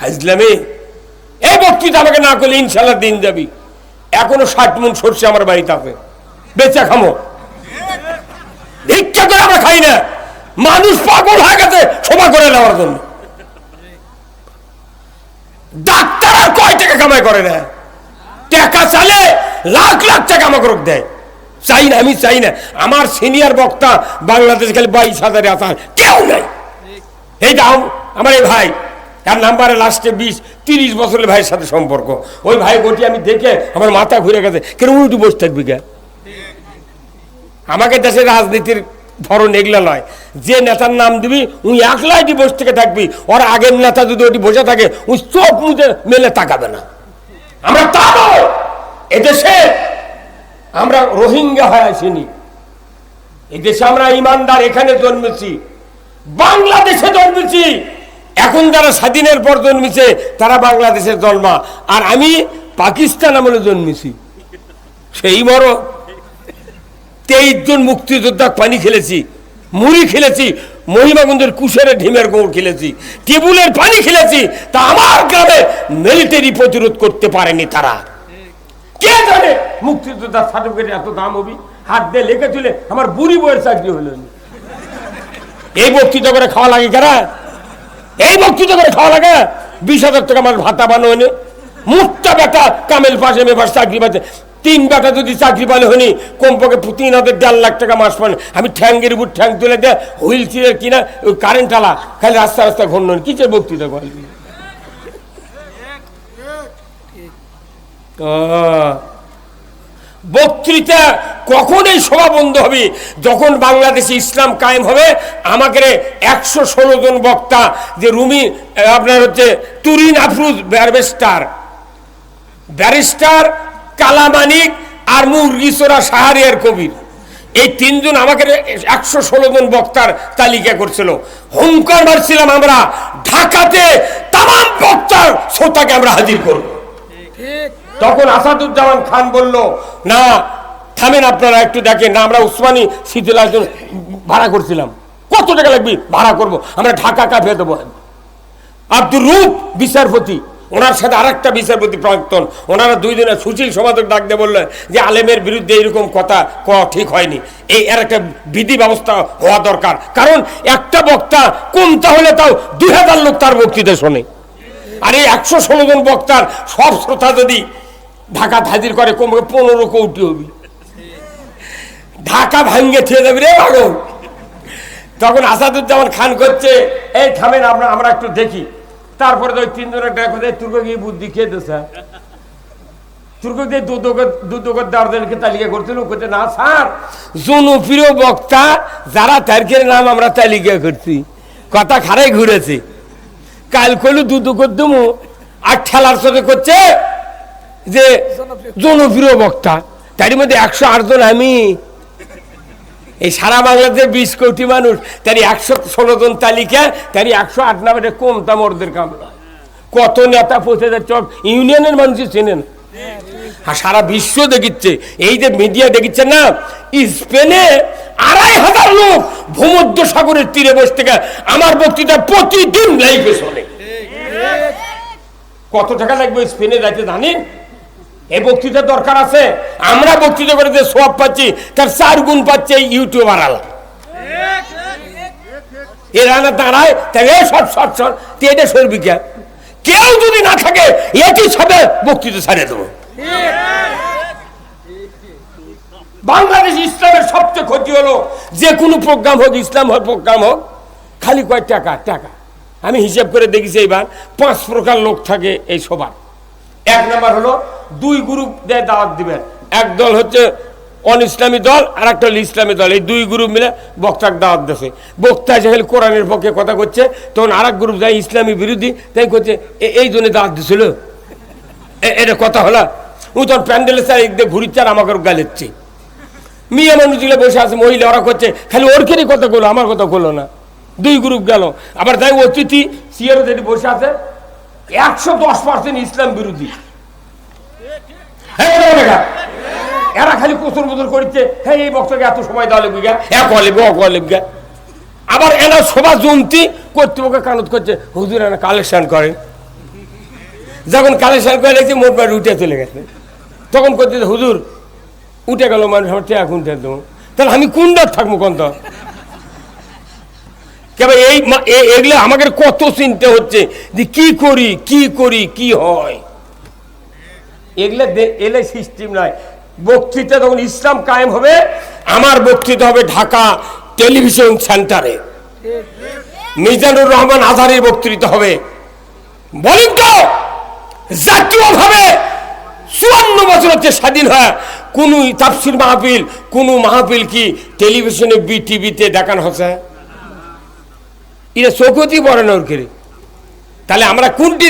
হাজলামে এই বক্তৃতা আমাকে না করলে ইনশাল্লাহ দিন যাবি। এখনও ষাট মন সরষে আমার বাড়িতে আছে। বেচা খামো। ভিক্ষা করে আমরা খাই না। মানুষ পাগল হয়ে গেছে ক্ষমা করে নেওয়ার জন্য। ডাক্তার আর কয় টাকা কামাই করে না? টাকা চালে লাখ লাখ টাকা আমাকে রোগ দেয়। চাই না, আমি চাই না। আমার সিনিয়র বক্তা বাংলাদেশ খালি বাইশ হাজারে আসার কেউ নাই। এই দাও, আমার এই ভাই। তার নাম্বারে লাস্টে বিশ, তিরিশ বছরের ভাইয়ের সাথে সম্পর্ক। ওই ভাই গোটি আমি দেখে আমার মাথা ঘুরে গেছে। কেন উল্টু বসে থাকবি কে? আমাকে দেশের রাজনীতির ধরন এগুলো নয়। যে নেতার নাম দিবি, উনি একলাই বসে থেকে থাকবি। ওর আগের নেতা যদি ওটি বসে থাকে, উনি চোখ মুজে মেলে তাকাবে না। আমরা তাবো এদেশে আমরা রোহিঙ্গা হয়ে আসিনি। এদেশে আমরা ইমানদার এখানে জন্মেছি। বাংলাদেশে জন্মেছি। এখন যারা স্বাধীনের পর জন্মেছে, তারা বাংলাদেশের জন্মা। আর আমি পাকিস্তান আমলে জন্মেছি। সেই বড় তেইশ জন মুক্তিযোদ্ধা পানি খেলেছি, মুড়ি খেলেছি মহিমাগঞ্জের কুশের ঢিমের গৌড় খেলেছি, টেবুলের পানি খেলেছি, তা আমার গ্রামে মিলিটারি প্রতিরোধ করতে পারেনি তারা। কে জানে মুক্তিযোদ্ধার সার্টিফিকেট এত দাম হবি? হাত দিয়ে লেখে তুলে আমার বুড়ি বইয়ের চাকরি হলো। না। এই বক্তৃতা করে খাওয়া লাগে কারা? এই বক্তৃতা করে খাওয়া লাগে? বিশ হাজার টাকা আমার ভাতা বানো হয়নি। মুক্তা বেটা কামেল পাশে মেপাশ চাকরি পাচ্ছে। তিন বেটা যদি চাকরি পালে হনি কমপক্ষে তিন হাজার দেড় লাখ টাকা মাস পান। আমি ঠ্যাঙ্গের উপর ঠ্যাং তুলে দেয় হুইল চেয়ার কিনা ওই কারেন্ট আলা খালি রাস্তা রাস্তা ঘন্ডন কিসের বক্তৃতা করে বক্তৃতা কখন এই সভা বন্ধ হবে। যখন বাংলাদেশে ইসলাম কায়েম হবে আমাকে একশো ষোলো জন বক্তা, যে রুমি আপনার হচ্ছে তুরিন আফরুজ ব্যারিস্টার। ব্যারিস্টার কালামানিক আর মুরগিসোরা সাহারিয়ার কবির। এই তিনজন আমাকে একশো ষোলো জন বক্তার তালিকা করছিল। হুঙ্কার মারছিলাম আমরা, ঢাকাতে তাম বক্তার শ্রোতাকে আমরা হাজির করব। তখন আসাদুজ্জামান খান বলল, না, থামেন আপনারা একটু দেখেন, না, আমরা উসমানী শীতল ভাড়া করছিলাম। কত টাকা লাগবে? ভাড়া করব, আমরা ঢাকা কাফে দেবো। আব্দুর রূপ বিচারপতি, ওনার সাথে আরেকটা বিচারপতি প্রাক্তন, ওনারা দুই দিনের সুশীল সমাজক ডাক দিয়ে বললেন যে, আলেমের বিরুদ্ধে এরকম কথা কওয়া ঠিক হয়নি। এই, এর একটা বিধি ব্যবস্থা হওয়া দরকার। কারণ একটা বক্তা কম তাহলে তাও দুই হাজার লোক তার বক্তৃতা শোনে। আর এই একশো ষোলো জন বক্তার সব শ্রোতা যদি ঢাকা হাজির করে কমবে পনেরো কৌটি হবি। ঢাকা ভাঙ্গে ছেড়ে দেবে রে পাগল তখন আসাদুজ্জামান খান করছে, এই থামেন, আমরা আমরা একটু দেখি। তারপরে তো ওই তিনজনের দেখো যে তুর্ক গিয়ে বুদ্ধি খেয়ে দিচ্ছে তুর্ক দিয়ে দুদকের দারদেরকে তালিকা করছিল করছে না, স্যার জনপ্রিয় বক্তা, যারা তারকের নাম আমরা তালিকা করছি, কথা খারাই ঘুরেছে। কাল কইলু দুদু করদমু আর খেলার সাথে করছে যে জনপ্রিয় বক্তা তার মধ্যে একশো আট জন আমি। এই সারা বাংলাদেশে বিশ কোটি মানুষ, তারই একশো ষোলো জন তালিকা, তারই একশো আট নামে কম দাম ওদের কামলা কত নেতা পৌঁছে যাচ্ছে ইউনিয়নের মানুষ চেনেন। আর সারা বিশ্ব দেখিচ্ছে, এই যে মিডিয়া দেখিচ্ছে না, স্পেনে আড়াই হাজার লোক ভূমধ্য সাগরের তীরে বসে থেকে আমার বক্তৃতা প্রতিদিন লাইভে শোনে। কত টাকা লাগবে স্পেনে যাইতে জানেন? এই বক্তৃতা দরকার আছে। আমরা বক্তৃতা করে যে সব পাচ্ছি, তার চার গুণ পাচ্ছে ইউটিউবার আলা। এরা না দাঁড়ায় তাহলে সব সব তুই এটা সরবি কে কেউ যদি না থাকে, এটি সবে বক্তৃতা ছাড়িয়ে দেবো। বাংলাদেশ ইসলামের সবচেয়ে ক্ষতি হলো, যে কোনো প্রোগ্রাম হোক, ইসলাম হোক, প্রোগ্রাম হোক, খালি কয় টাকা টাকা। আমি হিসাব করে দেখেছি এইবার, পাঁচ প্রকার লোক থাকে এই সবার। এক নম্বর হলো দুই গ্রুপ দাওয়াত দিবেন। এক দল হচ্ছে অন ইসলামী দল আর একটা হলো ইসলামী দল। এই দুই গ্রুপ মিলে বক্তার দাওয়াত দেশে বক্তা খালি কোরআনের পক্ষে কথা করছে তখন আর গ্রুপ যায় ইসলামী বিরোধী, তাই করছে এই জন্য দাওয়াত দিছিল। এটা কথা হলো, ও তখন প্যান্ডেলের স্যার এক দিয়ে ঘুরিচ্ছে আর আমাকে গালেচ্ছে। মেয়ে মানুষগুলো বসে আছে, মহিলা ওরা করছে, খালি ওর খেয়ে কথা বলো আমার কথা বলো না। দুই গ্রুপ গেল। আবার তাই অতিথি সিয়ারও যেটি বসে আছে, একশো দশ পার্সেন্ট ইসলাম বিরোধী। এরা খালি কোচর মোচর করছে হ্যাঁ এই বক্তাকে এত সময় দেওয়া লাগবে এক অলেবে অক অলেবে আবার এরা সভা জমতি কর্তৃপক্ষ কানত করছে। হুজুর, এরা কালেকশন করেন যখন কালেকশন করে দেখছি, মোট বাড়ি উঠে চলে গেছে। তখন করতে হুজুর, উঠে গেল মানুষ, আমার টেয়া কোনটা দেবো। তাহলে আমি কোনটার থাকব কোন তো কেবল এই এগুলো আমাকে কত চিনতে হচ্ছে যে কি করি কি করি, কি হয়? এগুলো এলে সিস্টেম নয়। বক্তৃতা তখন ইসলাম কায়েম হবে, আমার বক্তৃতা হবে ঢাকা টেলিভিশন সেন্টারে। মিজানুর রহমান আধারের বক্তৃতা হবে। বলেন তো, জাতীয়ভাবে চুয়ান্ন বছর হচ্ছে স্বাধীন হয়, কোন তাফসির মাহফিল, কোন মাহফিল কি টেলিভিশনে বি টিভিতে দেখানো হচ্ছে? এটা চৌকতি পড়ে না ওর তাহলে আমরা কোনটি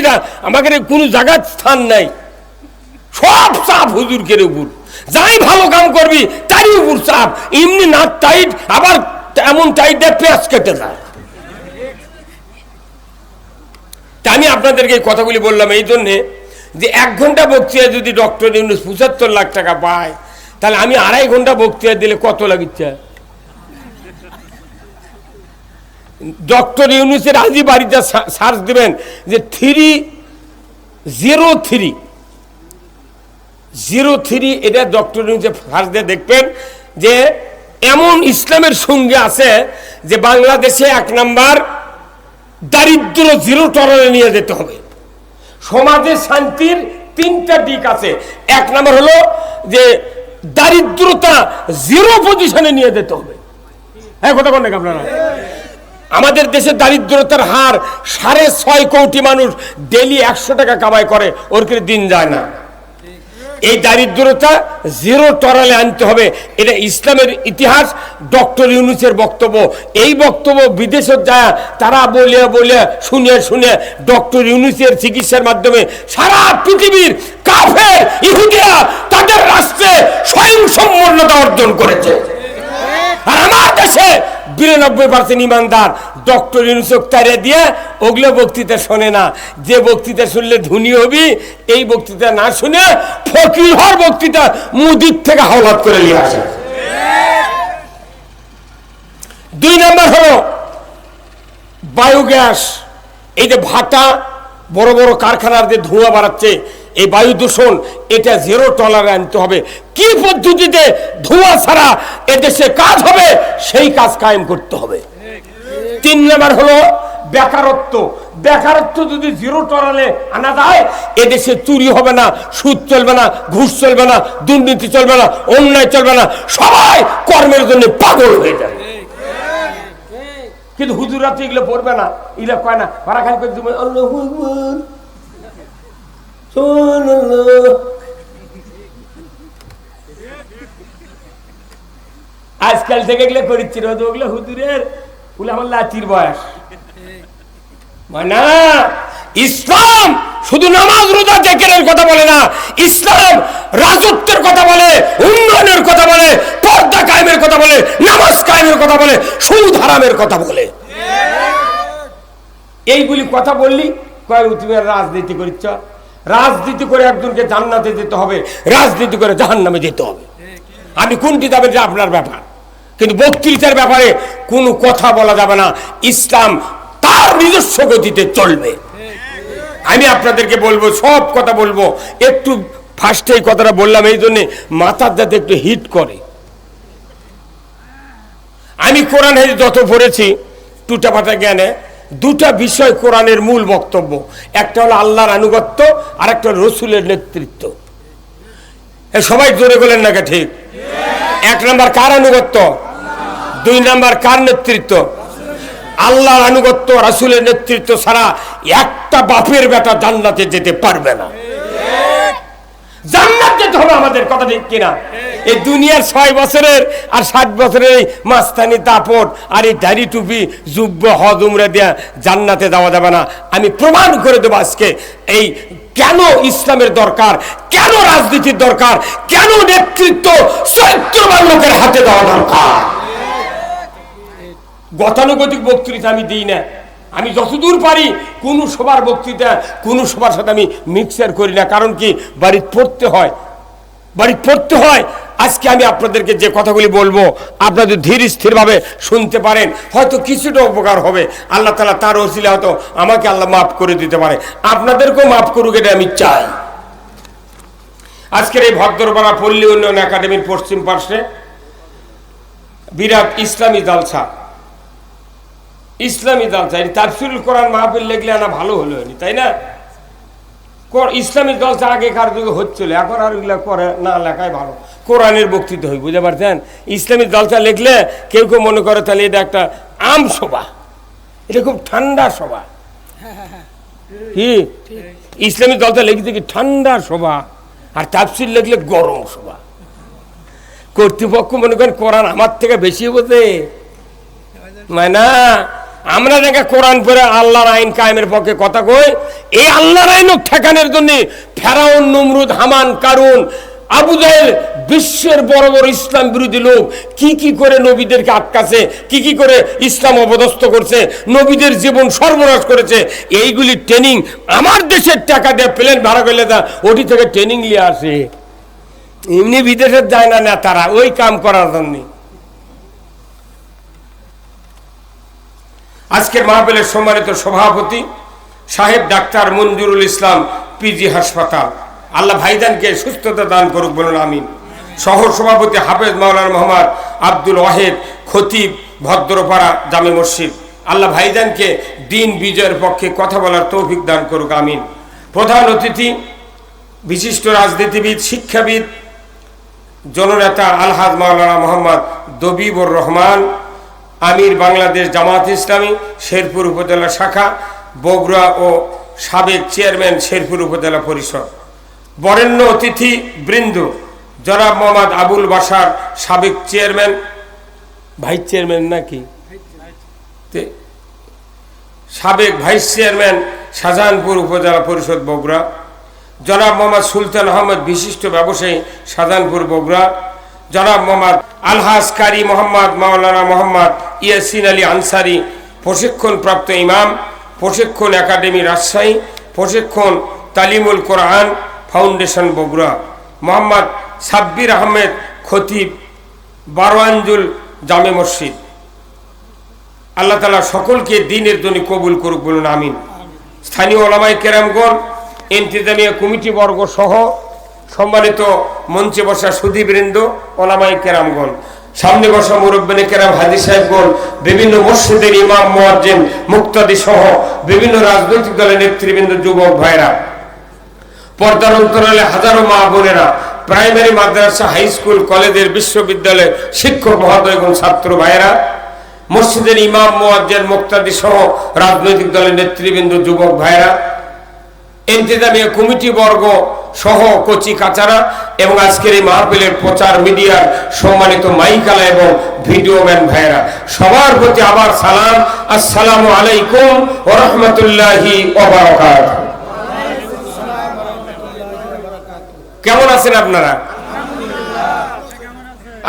আমাদের কোনো জায়গার স্থান নাই। সব চাপ হুজুর কেড়ে উপর যাই ভালো কাম করবি, তারই উপর চাপ। এমনি না টাইট আবার এমন টাইট দেয় পেঁয়াজ কেটে যায় তা আমি আপনাদেরকে এই কথাগুলি বললাম এই জন্যে যে এক ঘণ্টা বক্তৃতা যদি ডক্টর ইউনুস পঁচাত্তর লাখ টাকা পায়, তাহলে আমি আড়াই ঘণ্টা বক্তৃতা দিলে কত লাগিচ্ছে? ডক্টর ইউনুসের আজই বাড়িতে সার্চ দেবেন যে three zero three zero three, এটা ডক্টর ইউনুসের সার্চ দিয়ে দেখবেন, যে এমন ইসলামের সঙ্গে আছে যে বাংলাদেশে এক নাম্বার দারিদ্র জিরো টলারে নিয়ে যেতে হবে। সমাজে শান্তির তিনটা দিক আছে। এক নম্বর হলো যে দারিদ্রতা জিরো পজিশনে নিয়ে যেতে হবে। হ্যাঁ কথা বলেন আপনারা? আমাদের দেশে দারিদ্রতার হার সাড়ে ছয় কোটি মানুষ ডেলি একশো টাকা কামাই করে, ওর দিন যায় না। এই দারিদ্রতা জিরো টরালে আনতে হবে। এটা ইসলামের ইতিহাস, ডক্টর ইউনুসের বক্তব্য। এই বক্তব্য বিদেশে যায় তারা বলে বলে শুনে শুনে ডক্টর ইউনুসের চিকিৎসার মাধ্যমে সারা পৃথিবীর কাফের ইহুদিয়া তাদের রাষ্ট্রে স্বয়ং সম্পূর্ণতা অর্জন করেছে। আর আমার দেশে বিরানব্বই পার্সেন্ট ইমানদার। ডক্টর ইউনুসক তারে দিয়ে, ওগুলো বক্তৃতা শোনে না। যে বক্তৃতা শুনলে ধনী হবি, এই বক্তৃতা না শুনে ফকির হওয়ার বক্তৃতা মুদির থেকে হাওলাত করে নিয়ে আসে। দুই নম্বর হলো বায়োগ্যাস। এই যে ভাটা, বড় বড় কারখানার যে ধোঁয়া বাড়াচ্ছে এই বায়ু দূষণ, এটা জিরো টলারে আনতে হবে। কি পদ্ধতিতে ধোঁয়া ছাড়া এদেশে কাজ হবে, সেই কাজ কায়েম করতে হবে। তিন নম্বর হলো বেকারত্ব। বেকারত্ব যদি জিরো টলারে আনা যায়, এদেশে চুরি হবে না, সুদ চলবে না, ঘুষ চলবে না, দুর্নীতি চলবে না, অন্যায় চলবে না, সবাই কর্মের জন্য পাগল হয়ে যাবে কিন্তু হুজুরা তো এগুলো পড়বে না। এগুলো কয় না ভাড়া খালি করে দিবে আল্লাহ আকবার। সুবহানাল্লাহ। আজকাল থেকে এগুলো করিচ্ছি রোদ ওগুলো হুজুরের ওগুলো আমার লাচির বয়স। মানে ইসলাম শুধু নামাজ রোজা জেকেরের কথা বলে না ইসলাম রাজত্বের কথা বলে উন্নয়নের কথা বলে পর্দা কায়েমের কথা বলে নামাজ কায়েমের কথা বলে সুদ হারামের কথা বলে। এইগুলি কথা বললি কয় তুমি রাজনীতি করিচ্ছ? রাজনীতি করে একজনকে জান্নাতে যেতে হবে, রাজনীতি করে জাহান্নামে যেতে হবে। আমি কোনটি যাবেন যে আপনার ব্যাপার? কিন্তু বক্তৃতার ব্যাপারে কোনো কথা বলা যাবে না, ইসলাম তার নিজস্ব গতিতে চলবে। আমি আপনাদেরকে বলব, সব কথা বলব, একটু ফার্স্টে এই কথাটা বললাম, এই জন্যে মাথার যাতে একটু হিট করে। আমি কোরআন যত পড়েছি, টুটাপাটা জ্ঞানে দুটা বিষয় কোরআনের মূল বক্তব্য। একটা হলো আল্লাহর আনুগত্য আর একটা রসুলের নেতৃত্ব। সবাই জোরে বলেন নাকি ঠিক? এক নাম্বার কার আনুগত্য? দুই নাম্বার কার নেতৃত্ব? আল্লাহর আনুগত্য, রাসুলের নেতৃত্ব ছাড়া একটা বাপের বেটা জান্নাতে যেতে পারবে না। জান্নাত যেতে হবে আমাদের, কথা ঠিক কিনা? এই দুনিয়ার ছয় বছরের আর ষাট বছরের এই মাস্তানি তাপট আর এই দাড়ি টুপি যুব্য হজ, উমরে দেয়া জান্নাতে যাওয়া যাবে না। আমি প্রমাণ করে দেবো আজকে এই কেন ইসলামের দরকার, কেন রাজনীতির দরকার, কেন নেতৃত্ব চরিত্রবান লোকের হাতে দেওয়া দরকার? গতানুগতিক বক্তৃতা আমি দিই না। আমি যতদূর পারি কোন সবার বক্তৃতা, কোন সবার সাথে আমি মিক্সার করি না। কারণ কি? বাড়ি পড়তে হয়। বাড়ি পড়তে হয়। আজকে আমি আপনাদেরকে যে কথাগুলি বলব আপনাদের ধীর স্থিরভাবে শুনতে পারেন, হয়তো কিছুটা উপকার হবে। আল্লাহ তালা তার ওসিলে হয়তো আমাকে আল্লাহ মাফ করে দিতে পারে। আপনাদেরকেও মাফ করুক, এটা আমি চাই। আজকের এই ভদ্রপাড়া পল্লী উন্নয়ন একাডেমির পশ্চিম পার্শ্বে বিরাট ইসলামী জালসা। ইসলামী জালসা, এই তাফসিরুল কোরআন মাহফিল লেখলে না ভালো হলো তাই না? ইসলামী জলসা আগেকার যুগে হচ্ছিল, এখন আর ওইগুলা করে না, লেখাই ভালো। কোরআনের বক্তৃতা হয়, বুঝতে পারছেন? ইসলামী জলসা লিখলে কেউ কেউ মনে করে তাহলে এটা একটা আম সভা এটা খুব ঠান্ডা সভা কি? ইসলামী জলসা লিখতে কি ঠান্ডা সভা আর তাপসির লিখলে গরম সভা কর্তৃপক্ষ মনে করেন কোরআন আমার থেকে বেশি বোঝে। মানে না, আমরা দেখে কোরআন পরে আল্লাহর আইন কায়েমের পক্ষে কথা কই, এই আল্লাহর আইন ঠেকানোর জন্য ফেরাউন, নমরুদ, হামান, কারুন, আবু বিশ্বের বড় বড় ইসলাম বিরোধী লোক কি কি করে নবীদেরকে আটকাছে, কি কি করে ইসলাম অপদস্থ করছে, নবীদের জীবন সর্বনাশ করেছে, এইগুলি ট্রেনিং আমার দেশের টাকা দিয়ে প্লেন ভাড়া করলে তা ওটি থেকে ট্রেনিং নিয়ে আসে। এমনি বিদেশে যায় না নেতারা ওই কাম করার জন্যে। আজকের মাহফিলের সম্মানিত সভাপতি সাহেব ডাক্তার মঞ্জুরুল ইসলাম পিজি হাসপাতাল। আল্লাহ ভাইদানকে সুস্থতা দান করুক, বলুন আমিন। সহ সভাপতি হাফেজ মাওলানা মোহাম্মদ আব্দুল ওয়াহেদ খতিব ভদ্রপাড়া জামে মসজিদ। আল্লাহ ভাইদানকে দিন বিজয়ের পক্ষে কথা বলার তৌফিক দান করুক, আমিন। প্রধান অতিথি, বিশিষ্ট রাজনীতিবিদ, শিক্ষাবিদ, জননেতা আলহাজ মাওলানা মোহাম্মদ দবিবুর রহমান, আমির বাংলাদেশ জামাত ইসলামী, শেরপুর উপজেলা শাখা, বগুড়া ও সাবেক চেয়ারম্যান শেরপুর উপজেলা পরিষদ। বরেণ্য অতিথি বৃন্দ জনাব মোহাম্মদ আবুল বাসার সাবেক চেয়ারম্যান। ভাইস চেয়ারম্যান নাকি? সাবেক ভাইস চেয়ারম্যান শাহজাহানপুর উপজেলা পরিষদ বগুড়া। জনাব মোহাম্মদ সুলতান আহমদ বিশিষ্ট ব্যবসায়ী শাহজাহানপুর বগুড়া। জনাব মোহাম্মদ আলহাজ কারি মোহাম্মদ মাওলানা মোহাম্মদ ইয়াসিন আলী আনসারি প্রশিক্ষণপ্রাপ্ত ইমাম প্রশিক্ষণ একাডেমি রাজশাহী প্রশিক্ষণ তালিমুল কোরআন ফাউন্ডেশন বগুড়া। মোহাম্মদ সাব্বির আহমেদ খতিব বারোয়ানজুল জামে মসজিদ। আল্লাহ তালা সকলকে দিনের জন্য কবুল করুক বলুন, আমিন। স্থানীয় ওলামাই কেরামগণ, ইন্তিজামিয়া কমিটি বর্গ সহ সম্মানিত মঞ্চে বসা সুধীবৃন্দ ওলামাই কেরামগণ, সামনে বসা মুরব্বিনে কেরাম হাজি সাহেবগণ, বিভিন্ন মসজিদের ইমাম, মোয়াজ্জেন, মুক্তাদি সহ বিভিন্ন রাজনৈতিক দলের নেতৃবৃন্দ, যুবক ভাইরা। পর্দার অন্তরালে হাজারো মা বোনেরা প্রাইমারি মাদ্রাসা হাই স্কুল কলেজের বিশ্ববিদ্যালয়ের শিক্ষক, মহোদয় এবং ছাত্র ভাইয়েরা, মসজিদের ইমাম মোয়াজ্জের মুক্তাদি সহ রাজনৈতিক দলের নেতৃবৃন্দ, যুবক ভাইয়েরা, ইন্তেজামিয়া কমিটি বর্গ সহ কচি কাচারা এবং আজকের এই মাহফিলের প্রচার মিডিয়ার সম্মানিত মাইকালা এবং ভিডিও ম্যান ভাইয়েরা, সবার প্রতি আবার সালাম। আসসালামু আলাইকুম ও রহমতুল্লাহি কেমন আছেন আপনারা?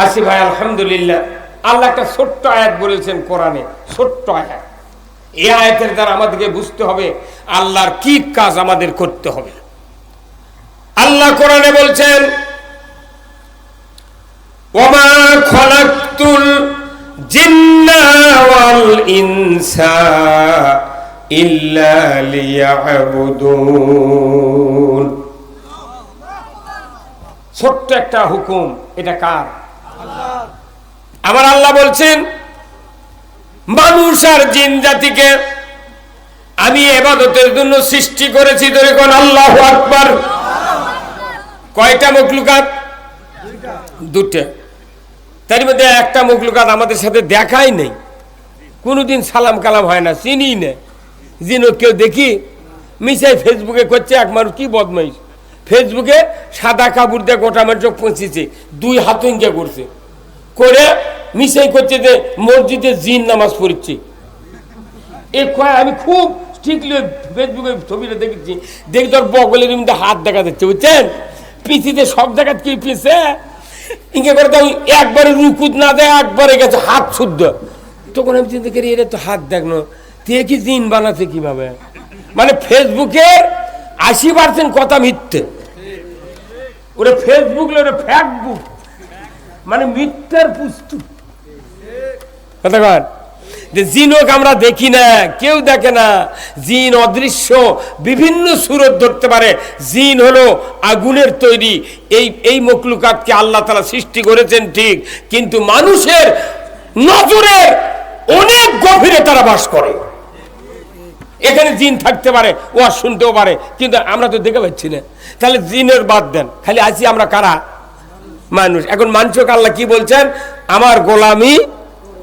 আছি ভাই, আলহামদুলিল্লাহ। আল্লাহ একটা ছোট্ট আয়াত বলেছেন কোরআনে, ছোট্ট আয়াত। এই আয়াতের দ্বারা আমাদেরকে বুঝতে হবে আল্লাহর কি কাজ আমাদের করতে হবে। আল্লাহ কোরআনে বলছেন ইনসা ইল্লা ছোট্ট একটা হুকুম এটা কার? আমার আল্লাহ বলছেন মানুষ আর জিন জাতিকে আমি এবাদতের জন্য সৃষ্টি করেছি ধরে কোন আল্লাহ আকবার। কয়টা মখলুকাত? দুটা তার মধ্যে একটা মখলুকাত আমাদের সাথে দেখাই নেই। কোনোদিন সালাম কালাম হয় না চিনি না যিনি কেউ দেখি মিশাই ফেসবুকে করছে এক মানুষ কি বদমাইশ। ফেসবুকে সাদা কাপড় দিয়ে গোটা মানুষ পৌঁছেছে দুই হাত ইঙ্গে করছে করে মিশাই করছে যে মসজিদে জিন নামাজ পড়ছে। এ কয়, আমি খুব ঠিকলি ফেসবুকে ছবিটা দেখেছি। দেখি তোর বগলের মধ্যে হাত দেখা যাচ্ছে, বুঝছেন? পিছিতে সব জায়গায় কি পিছে ইঙ্গে করে তো একবারে রুকুত না দেয়, একবারে গেছে হাত শুদ্ধ। তখন আমি চিন্তা করি এটা তো হাত দেখনো তে কি জিন বানাচ্ছে কীভাবে? মানে ফেসবুকের আশি পার্সেন্ট কথা মিথ্যে। ওটা ফেসবুক ওটা ফ্যাকবুক মানে মিথ্যার পুস্তু কথা কন যে জিনক আমরা দেখি না, কেউ দেখে না। জিন অদৃশ্য, বিভিন্ন সুরত ধরতে পারে। জিন হলো আগুনের তৈরি। এই এই মকলুকাতকে আল্লাহ তালা সৃষ্টি করেছেন ঠিক, কিন্তু মানুষের নজরের অনেক গভীরে তারা বাস করে। এখানে জিন থাকতে পারে, ও শুনতেও পারে, কিন্তু আমরা তো দেখে পাচ্ছি না। তাহলে জিনের বাদ দেন। খালি আছি আমরা কারা? মানুষ। এখন মানুষকে আল্লাহ কি বলছেন? আমার গোলামি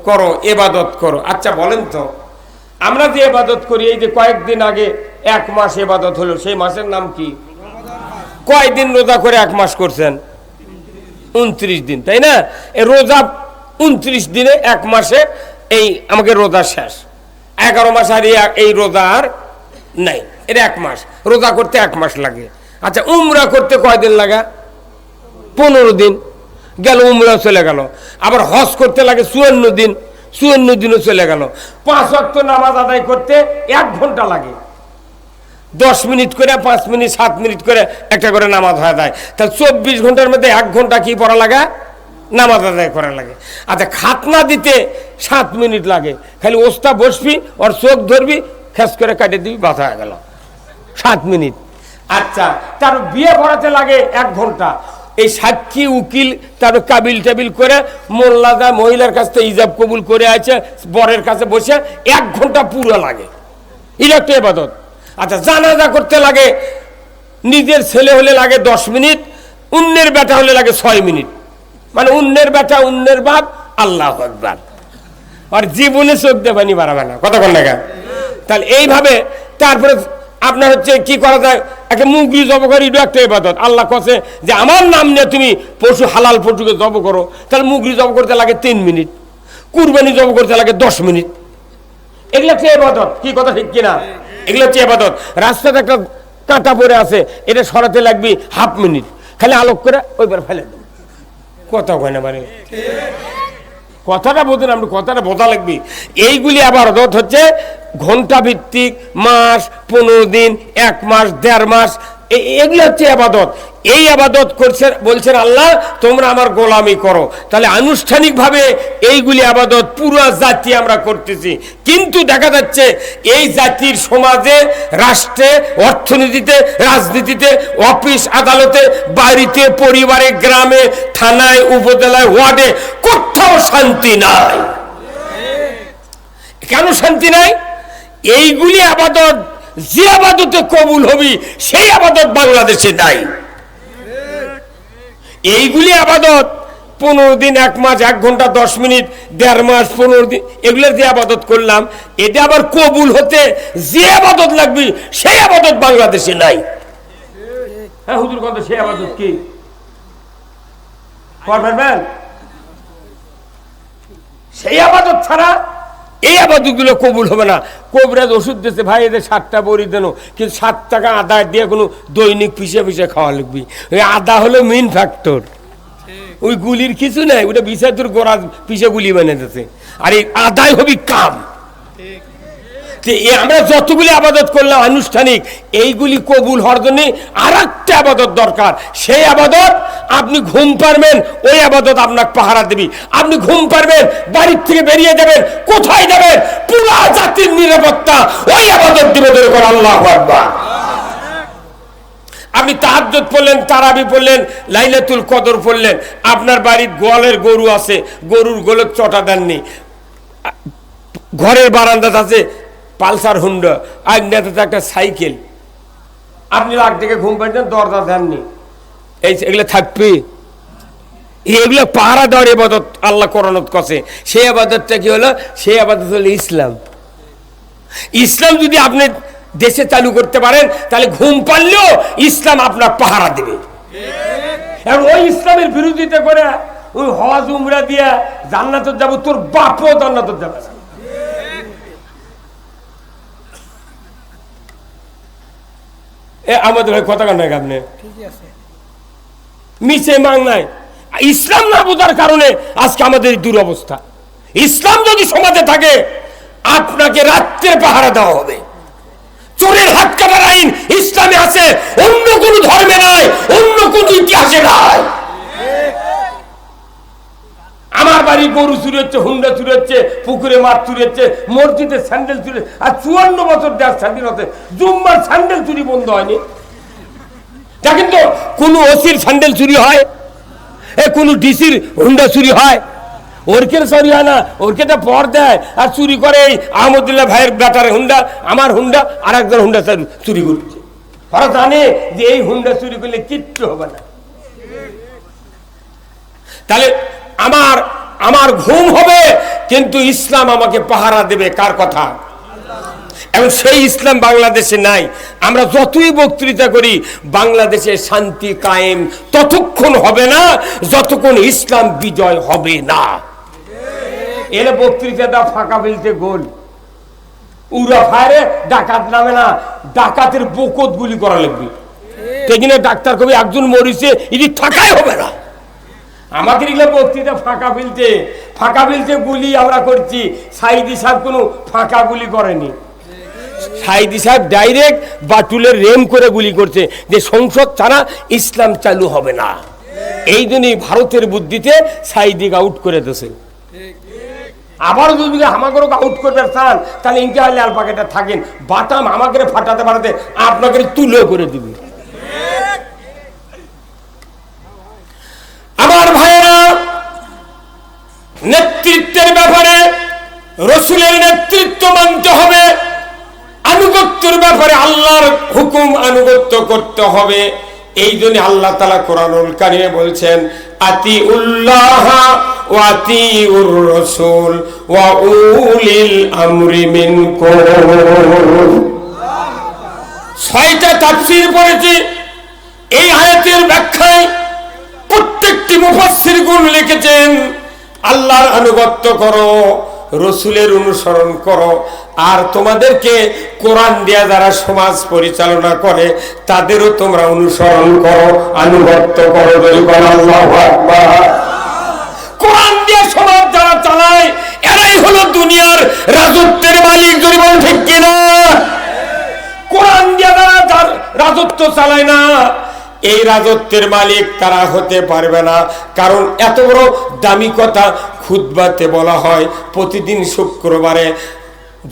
করো, এবাদত করো। আচ্ছা বলেন তো, আমরা যে এবাদত করি, এই যে কয়েকদিন আগে এক মাস এবাদত হলো, সেই মাসের নাম কি? কয়দিন রোজা করে এক মাস করছেন? উনত্রিশ দিন, তাই না? রোজা উনত্রিশ দিনে এক মাসে এই আমাকে রোজা শেষ। এগারো মাস আর এই- রোজা আর নাই। এটা এক মাস। রোজা করতে এক মাস লাগে। আচ্ছা উমরা করতে কয়দিন লাগে? পনেরো দিন। গেল, উমরা চলে গেল। আবার হজ করতে লাগে চুয়ান্ন দিন। চুয়ান্ন দিনও চলে গেল। পাঁচ অক্ট নামাজ আদায় করতে এক ঘণ্টা লাগে। দশ মিনিট করে, পাঁচ মিনিট, সাত মিনিট করে একটা করে নামাজ হয়ে যায়। তাহলে চব্বিশ ঘণ্টার মধ্যে এক ঘণ্টা কি পড়া লাগা? নামাজ আদায় করা লাগে। আচ্ছা খাতনা দিতে সাত মিনিট লাগে। খালি ওস্তা বসবি, ওর চোখ ধরবি, খেস করে কাটে দিবি হয়ে গেল। সাত মিনিট। আচ্ছা তার বিয়ে পড়াতে লাগে এক ঘণ্টা। এই সাক্ষী, উকিল তার কাবিল টাবিল করে মোল্লাদা মহিলার কাছ থেকে ইজাব কবুল করে আছে, বরের কাছে বসে এক ঘণ্টা পুরো লাগে। এটা একটা এবাদত আচ্ছা জানাজা করতে লাগে, নিজের ছেলে হলে লাগে দশ মিনিট, অন্যের বেটা হলে লাগে ছয় মিনিট। মানে অন্যের বেটা, অন্যের বাপ, আল্লাহ আর জীবনে চোখ দেবানি বাড়াবে না। কন না তাহলে এইভাবে তারপরে আপনার হচ্ছে কি করা যায়? একটা মুগরি জব করি এটা একটা ইবাদত। আল্লাহ কছে যে আমার নাম নিয়ে তুমি পশু, হালাল পশুকে জব করো। তাহলে মুগরি জব করতে লাগে তিন মিনিট। কুরবানি জব করতে লাগে দশ মিনিট। এগুলো হচ্ছে এবাদত কি কথা ঠিক কিনা? এগুলো হচ্ছে এবাদত রাস্তাতে একটা কাঁটা পড়ে আছে, এটা সরাতে লাগবে হাফ মিনিট। খালি আলোক করে ওইবার ফেলে দেব। কথা হয় না মানে কথাটা বোঝেন আপনি কথাটা বোঝা লাগবে। এইগুলি আবার অর্থ হচ্ছে ঘণ্টা ভিত্তিক মাস, পনেরো দিন, এক মাস, দেড় মাস এগুলো হচ্ছে আবাদত। এই আবাদত করছে বলছেন আল্লাহ, তোমরা আমার গোলামি করো। তাহলে আনুষ্ঠানিকভাবে এইগুলি আবাদত পুরো জাতি আমরা করতেছি। কিন্তু দেখা যাচ্ছে এই জাতির সমাজে, রাষ্ট্রে, অর্থনীতিতে, রাজনীতিতে, অফিস, আদালতে, বাড়িতে, পরিবারে, গ্রামে, থানায়, উপজেলায়, ওয়ার্ডে কোথাও শান্তি নাই। কেন শান্তি নাই? এইগুলি আবাদত যে আবাদতে কবুল হবি, সেই আবাদত বাংলাদেশে নাই। এইগুলি আবাদত পনেরো দিন, এক মাস, এক ঘণ্টা, দশ মিনিট, দেড় মাস, পনেরো দিন, এগুলো যে আবাদত করলাম, এটা আবার কবুল হতে যে আবাদত লাগবে, সেই আবাদত বাংলাদেশে নাই। হ্যাঁ হুজুর কথা, সেই আবাদত কি? সেই আবাদত ছাড়া এই আবাদতগুলো কবুল হবে না। কবরাজ ওষুধ দিতে ভাই, এদের সাতটা বড়ি দেন, কিন্তু সাত টাকা আদায় দিয়ে কোনো দৈনিক পিছিয়ে পিছিয়ে খাওয়া লাগবি। ওই আদা হলো মেইন ফ্যাক্টর ওই গুলির কিছু নাই ওটা বিষয় তোর গোড়া পিছিয়ে গুলি বানিয়ে দিতে আর এই আদায় হবি কাম। আমরা যতগুলি আবাদত করলাম আনুষ্ঠানিক, এইগুলি কবুল হওয়ার আর একটা আবাদত দরকার। সেই আবাদত আপনি ঘুম পারবেন ওই আবাদত আপনাকে পাহারা দেবি। আপনি ঘুম পারবেন বাড়ির থেকে বেরিয়ে যাবেন, কোথায় যাবেন? পুরা জাতির নিরাপত্তা ওই আবাদত দিবে ধরে করে আল্লাহ আপনি তাহাজ্জুদ পড়লেন, তারাবি পড়লেন, লাইলাতুল কদর পড়লেন। আপনার বাড়ির গোয়ালের গরু আছে, গরুর গোলত চটা দেননি। ঘরের বারান্দাতে আছে পালসার হুন্ডা আগ্নেতাতে একটা সাইকেল। আপনি লাখ থেকে ঘুম পাচ্ছেন দরজা দেননি। এই এগুলো থাকবে। এগুলো পাহারা দেওয়ার এবাদত আল্লাহ করণত কছে সেই আবাদতটা কি হলো? সেই আবাদত হলো ইসলাম। ইসলাম যদি আপনি দেশে চালু করতে পারেন, তাহলে ঘুম পারলেও ইসলাম আপনার পাহারা দেবে। এবং ওই ইসলামের বিরোধিতা করে ওই হজ, উমরা দিয়া জান্নাত যাব, তোর বাপও জান্নাত যাবে। আমাদের হয় কথা কান আপনি। মিছে মাং নাই। ইসলাম না বোঝার কারণে আজকে আমাদের দুরবস্থা। ইসলাম যদি সমাজে থাকে, আপনাকে রাত্রে পাহারা দেওয়া হবে। চোরের হাত কাটার আইন ইসলামে আছে, অন্য কোন ধর্মে নাই, অন্য কোন ইতিহাসে নাই। বাড়ি গরু চুরি হচ্ছে হুন্ডা চুরি হচ্ছে পুকুরে মাছ চুরি হচ্ছে মসজিদে স্যান্ডেল চুরি, আর চুয়ান্ন বছর দেশ স্বাধীনতা, জুম্মার স্যান্ডেল চুরি বন্ধ হয়নি। তো, কোনো ওসির স্যান্ডেল চুরি হয়, এ কোনো ডিসির হুন্ডা চুরি হয় ওরকে সরি হয় না, ওরকে তো পর দেয়, আর চুরি করে এই আহমদুল্লাহ ভাইয়ের ব্যাটারে হুন্ডা, আমার হুন্ডা, আর একজন হুন্ডা চুরি করছে। ওরা জানে যে এই হুন্ডা চুরি করলে কিচ্ছু হবে না। তাহলে আমার আমার ঘুম হবে, কিন্তু ইসলাম আমাকে পাহারা দেবে। কার কথা? এবং সেই ইসলাম বাংলাদেশে নাই। আমরা যতই বক্তৃতা করি, বাংলাদেশে শান্তি কায়েম ততক্ষণ হবে না, যতক্ষণ ইসলাম বিজয় হবে না। এলে বক্তৃতাটা ফাঁকা ফেলতে গোল। উড়া ফায়ারে ডাকাত নামে না, ডাকাতের বকত গুলি করা লাগবে। সেখানে ডাক্তার কবি, একজন মরিছে এটি থাকাই হবে না। আমাকে এগুলো বক্তৃতা ফাঁকা ফেলতে ফাঁকা ফেলতে গুলি আমরা করছি। সাইদি সাহেব কোনো ফাঁকা গুলি করেনি। সাইদি সাহেব ডাইরেক্ট বাটুলের রেম করে গুলি করছে যে সংসদ ছাড়া ইসলাম চালু হবে না। এই জন্যই ভারতের বুদ্ধিতে সাইদিকে আউট করে দিয়েছে। আবার যদি আমাকে আউট করতে চান তাহলে ইনকে লাল পাকেটা থাকেন। বাটাম আমাকে ফাটাতে ফাটাতে আপনাকে তুলে করে দিবি। রসুলের নেতৃত্ব মানতে হবে। আনুগত্যের ব্যাপারে আল্লাহর হুকুম আনুগত্য করতে হবে। এই জন্য আল্লাহ তালা কোরআনুল কারিমে বলছেন আতি উল্লাহ ও আতি উর রসুল ওয়া উলিল আমরি মিনকুম। ছয়টা তাফসীর পড়েছি। এই আয়াতের ব্যাখ্যায় প্রত্যেকটি মুফাসসির গুণ লিখেছেন, আল্লাহর আনুগত্য করো রসুলের অনুসরণ করো। আর তোমাদেরকে কোরআন দিয়া যারা সমাজ পরিচালনা করে, তাদেরও তোমরা অনুসরণ করো, আনুগত্য করো। কোরআন দিয়ে সমাজ যারা চালায়, এরাই হলো দুনিয়ার রাজত্বের মালিক। বল ঠিক কিনা? কোরআন দিয়ে যার রাজত্ব চালায় না এই রাজত্বের মালিক তারা হতে পারবে না। কারণ এত বড় দামি কথা খুদবাতে বলা হয় প্রতিদিন শুক্রবারে।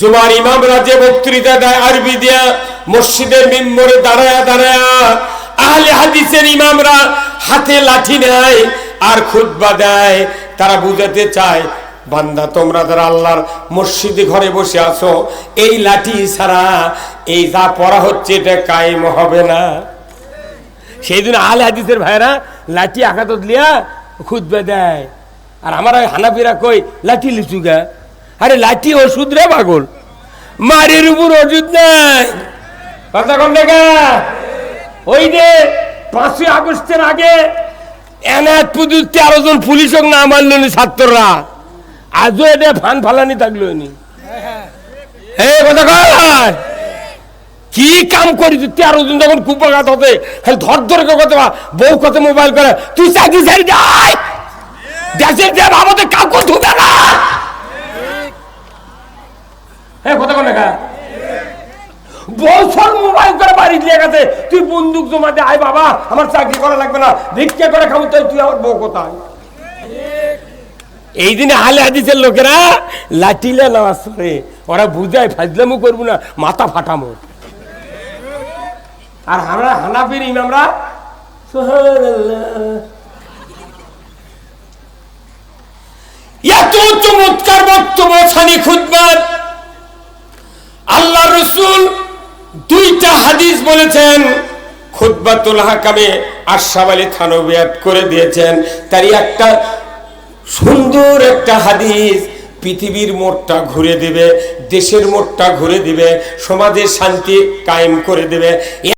জুমার ইমামরা যে বক্তৃতা দেয়, আরবি দিয়া মসজিদের মিম্বরে দাঁড়ায়া দাঁড়ায়া আহলে হাদিসের ইমামরা হাতে লাঠি নেয় আর খুতবা দেয়। তারা বুঝাতে চায়, বান্দা তোমরা যারা আল্লাহর মসজিদে ঘরে বসে আছো, এই লাঠি ছাড়া এই যা পড়া হচ্ছে এটা কায়েম হবে না। সেই দিন আহলে হাদিসের ভাইরা লাঠি আঘাত লিয়া খুদবে দেয়। আর আমার ওই হানাফিরা কই, লাঠি লিচু গা? আরে লাঠি ওষুধ রে পাগল। মারির উপর ওষুধ নাই। কথা কন ওই যে পাঁচই আগস্টের আগে এনায়ত পুজোর তেরো জন পুলিশ হোক না মানল নি ছাত্ররা, আজও এটা ফান ফালানি থাকল নি। কথা কয়? কি কাম করি তুই? তেরো জন যখন কুপাঘাত হতে খালি ধর ধর কথা বউ কত মোবাইল করে, তুই চাকরি ছাড়ি যাই দেশের যে বাবাতে কাউকে ধুবে না! হ্যাঁ কথা কোন দেখা বছর মোবাইল করে বাড়ি দিয়ে গেছে, তুই বন্দুক জমা দে। আয় বাবা, আমার চাকরি করা লাগবে না। ভিক্ষা করে খাব তাই তুই আমার বউ কোথায়? এই দিনে আলে হাদিসের লোকেরা লাঠিলে নামাজ পড়ে। ওরা বুঝায়, ফাজলামু করব না, মাথা ফাটামো। আর আমরা হানাফির ইমামরা। এত চমৎকার বক্তব্য, ছানি খুদবার আল্লাহ রসুল দুইটা হাদিস বলেছেন খুদ্বাতুল হাকামে থানবিয়াত করে দিয়েছেন। তারই একটা সুন্দর একটা হাদিস, পৃথিবীর মোড়টা ঘুরে দিবে, দেশের মোড়টা ঘুরে দিবে, সমাজের শান্তি কায়েম করে দিবে।